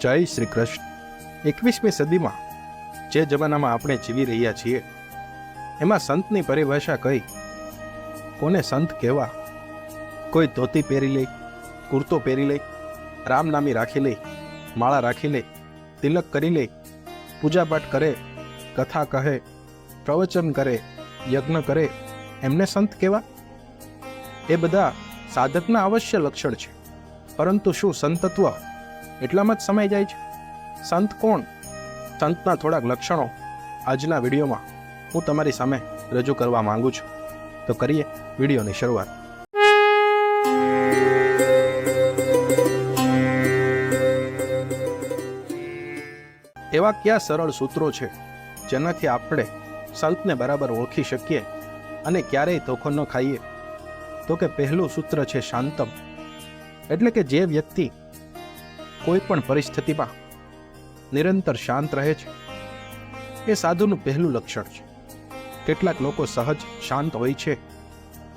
જય શ્રી કૃષ્ણ. એકવીસમી સદીમાં જે જમાનામાં આપણે જીવી રહ્યા છીએ, એમાં સંતની પરિભાષા કઈ? કોને સંત કહેવા? કોઈ ધોતી પહેરી લે, કુર્તો પહેરી લે, રામનામી રાખી લે, માળા રાખી લે, તિલક કરી લે, પૂજાપાઠ કરે, કથા કહે, પ્રવચન કરે, યજ્ઞ કરે, એમને સંત કહેવા? એ બધા સાધકના અવશ્ય લક્ષણ છે. પરંતુ શું સંતત્વ એટલામાં જ સમાઈ જાય છે. સંત કોણ? સંતના થોડાક લક્ષણો આજના વિડીયોમાં હું તમારી સામે રજૂ કરવા માંગુ છું. તો કરીએ વિડીયોની શરૂઆત. એવા કયા સરળ સૂત્રો છે જેનાથી આપણે સંતને બરાબર ઓળખી શકીએ અને ક્યારેય ધોખો ન ખાઈએ? તો કે પહેલું સૂત્ર છે શાંતમ. એટલે કે જે વ્યક્તિ કોઈ પણ પરિસ્થિતિમાં નિરંતર શાંત રહે છે. એ સાધુનું પહેલું લક્ષણ છે. કેટલાક લોકો સહજ શાંત હોય છે.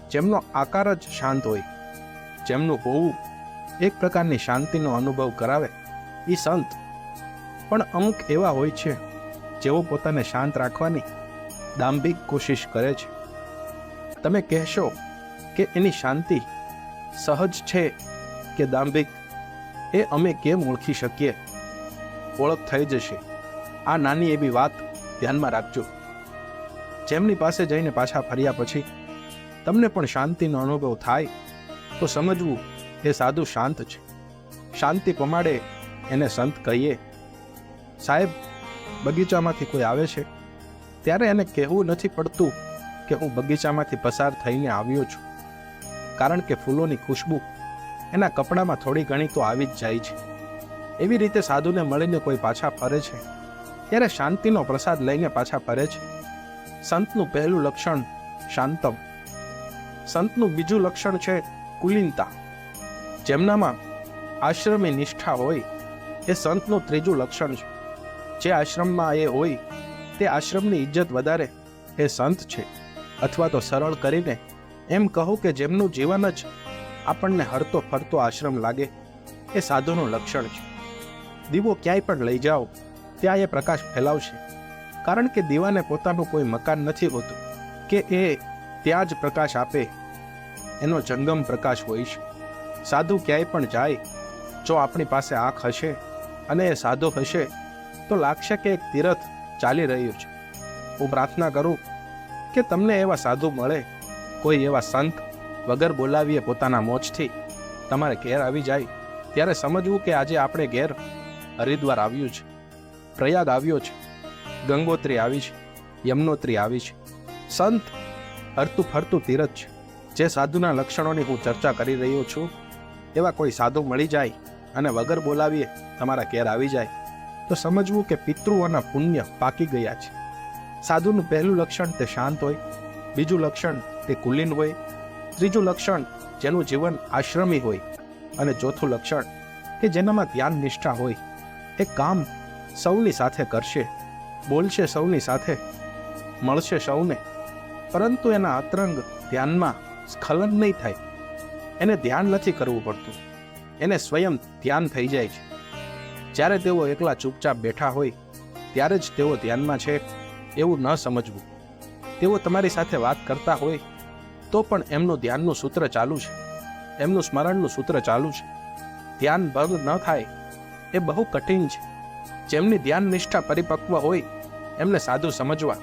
જેમનો આકાર જ શાંત હોય. જેમનું હોવું એક પ્રકારની શાંતિનો અનુભવ કરાવે એ સંત. પણ અમુક એવા હોય છે, જેઓ પોતાને શાંત રાખવાની દાંભિક કોશિશ કરે છે. તમે કહેશો કે એની શાંતિ સહજ છે કે દાંભિક? એ અમે કેમ ઓળખી શકીએ? ઓળખ થઈ જશે. આ નાની એવી વાત ધ્યાનમાં રાખજો. જેમની પાસે જઈને પાછા ફર્યા પછી તમને પણ શાંતિનો અનુભવ થાય, તો સમજવું એ સાદું શાંત છે. શાંતિ પમાડે એને સંત કહીએ. સાહેબ, બગીચામાંથી કોઈ આવે છે? ત્યારે એને કહેવું નથી પડતું કે હું બગીચામાંથી પસાર થઈને આવ્યો છું. કારણ કે ફૂલોની ખુશ્બુ એના કપડામાં થોડી ઘણી તો આવી જ જાય છે. એવી રીતે સાધુને મળીને કોઈ પાછા ફરે છે. ત્યારે શાંતિનો પ્રસાદ લઈને પાછા ફરે છે. સંતનું પહેલું લક્ષણ શાંતમ. સંતનું બીજું લક્ષણ છે કુલીનતા. જેમનામાં આશ્રમી નિષ્ઠા હોય, એ સંતનું ત્રીજું લક્ષણ છે. જે આશ્રમમાં એ હોય, તે આશ્રમની ઇજ્જત વધારે, એ સંત છે. અથવા તો સરળ કરીને એમ કહું કે જેમનું જીવન જ આપણને હરતો ફરતો આશ્રમ લાગે, એ સાધુનું લક્ષણ છે. દીવો ક્યાંય પણ લઈ જાઓ, ત્યાં એ પ્રકાશ ફેલાવશે. કારણ કે દીવાને પોતાનું કોઈ મકાન નથી હોતું, કે એ ત્યાં જ પ્રકાશ આપે, એનો જંગમ પ્રકાશ હોય છે. સાધુ ક્યાંય પણ જાય, જો આપણી પાસે આંખ હશે અને એ સાધુ હશે, તો લાગશે કે એક તીરથ ચાલી રહ્યું છે. હું પ્રાર્થના કરું કે તમને એવા સાધુ મળે, કોઈ એવા સંત વગર બોલાવીએ પોતાના મોજથી. તમારે ઘેર આવી જાય. ત્યારે સમજવું કે આજે આપણે ઘેર હરિદ્વાર આવ્યું છે. પ્રયાગ આવ્યો છે. ગંગોત્રી આવી છે. યમનોત્રી આવી છે. સંત હરતું ફરતું તીરથ છે. જે સાધુના લક્ષણોની હું ચર્ચા કરી રહ્યો છું, એવા કોઈ સાધુ મળી જાય અને વગર બોલાવીએ તમારા ઘેર આવી જાય, તો સમજવું કે પિતૃઓના પુણ્ય પાકી ગયા છે. સાધુનું પહેલું લક્ષણ તે શાંત હોય, બીજું લક્ષણ તે કુલીન હોય ત્રીજું લક્ષણ જેનું જીવન આશ્રમી હોય અને ચોથું લક્ષણ કે જેનામાં ધ્યાન નિષ્ઠા હોય. એ કામ સૌની સાથે કરશે, બોલશે સૌની સાથે, મળશે સૌને. પરંતુ એના અતરંગ ધ્યાનમાં સ્ખલન નહીં થાય. એને ધ્યાન નથી કરવું પડતું. એને સ્વયં ધ્યાન થઈ જાય છે. જ્યારે તેઓ એકલા ચૂપચાપ બેઠા હોય, ત્યારે જ તેઓ ધ્યાનમાં છે એવું ન સમજવું. તેઓ તમારી સાથે વાત કરતા હોય તો પણ એમનું ધ્યાનનું સૂત્ર ચાલુ છે. એમનું સ્મરણનું સૂત્ર ચાલુ છે. ધ્યાન ભંગ ન થાય એ બહુ કઠિન છે. જેમની ધ્યાન નિષ્ઠા પરિપક્વ હોય, એમને સાધુ સમજવા,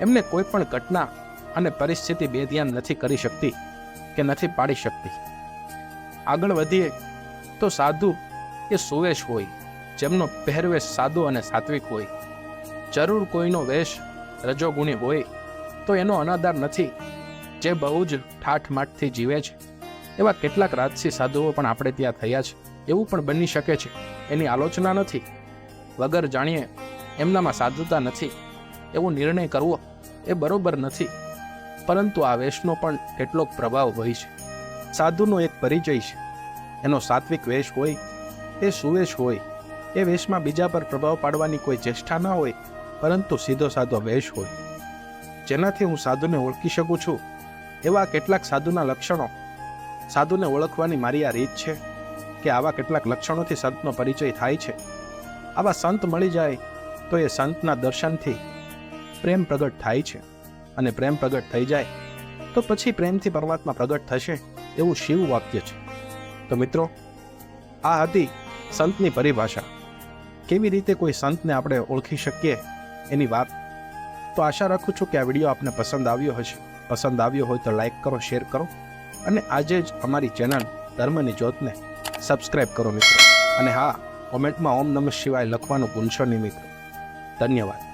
એમને કોઈ પણ ઘટના અને પરિસ્થિતિ બે ધ્યાન નથી કરી શકતી કે નથી પાડી શકતી. આગળ વધીએ તો સાધુ એ સુવેશ હોય, જેમનો પહેરવેશ સાદો અને સાત્વિક હોય. જરૂર કોઈનો વેશ રજોગુણી હોય, તો એનો અનાદાર નથી જે બહુ જ ઠાઠમાઠથી જીવે છે. એવા કેટલાક રાજસી સાધુઓ પણ આપણે ત્યાં થયા છે. એવું પણ બની શકે છે. એની આલોચના નથી. વગર જાણીએ એમનામાં સાધુતા નથી. એવો નિર્ણય કરવો એ બરોબર નથી. પરંતુ આ વેશનો પણ કેટલોક પ્રભાવ હોય છે. સાધુનો એક પરિચય છે. એનો સાત્વિક વેશ હોય એ સુવેશ હોય. એ વેશમાં બીજા પર પ્રભાવ પાડવાની કોઈ ચેષ્ટા ન હોય, પરંતુ સીધો સાધો વેશ હોય. જેનાથી હું સાધુને ઓળખી શકું છું? એવા કેટલાક સાધુના લક્ષણો. સાધુને ઓળખવાની મારી આ રીત છે કે આવા કેટલાક લક્ષણોથી સંતનો પરિચય થાય છે. આવા સંત મળી જાય તો એ સંતના દર્શનથી પ્રેમ પ્રગટ થાય છે. અને પ્રેમ પ્રગટ થઈ જાય તો પછી પ્રેમથી પરમાત્મા પ્રગટ થશે એવું શિવ વાક્ય છે. તો મિત્રો, આ હતી સંતની પરિભાષા. કેવી રીતે કોઈ સંતને આપણે ઓળખી શકીએ એની વાત? તો આશા રાખું છું કે આ વીડિયો આપને પસંદ આવ્યો હશે. પસંદ આવ્યો હોય તો લાઈક કરો શેર કરો અને આજે જ અમારી ચેનલ ધર્મની જ્યોતને સબસ્ક્રાઇબ કરો મિત્રો. અને હા કોમેન્ટમાં ઓમ નમઃ શિવાય લખવાનું ભૂલશો નહીં મિત્રો. ધન્યવાદ.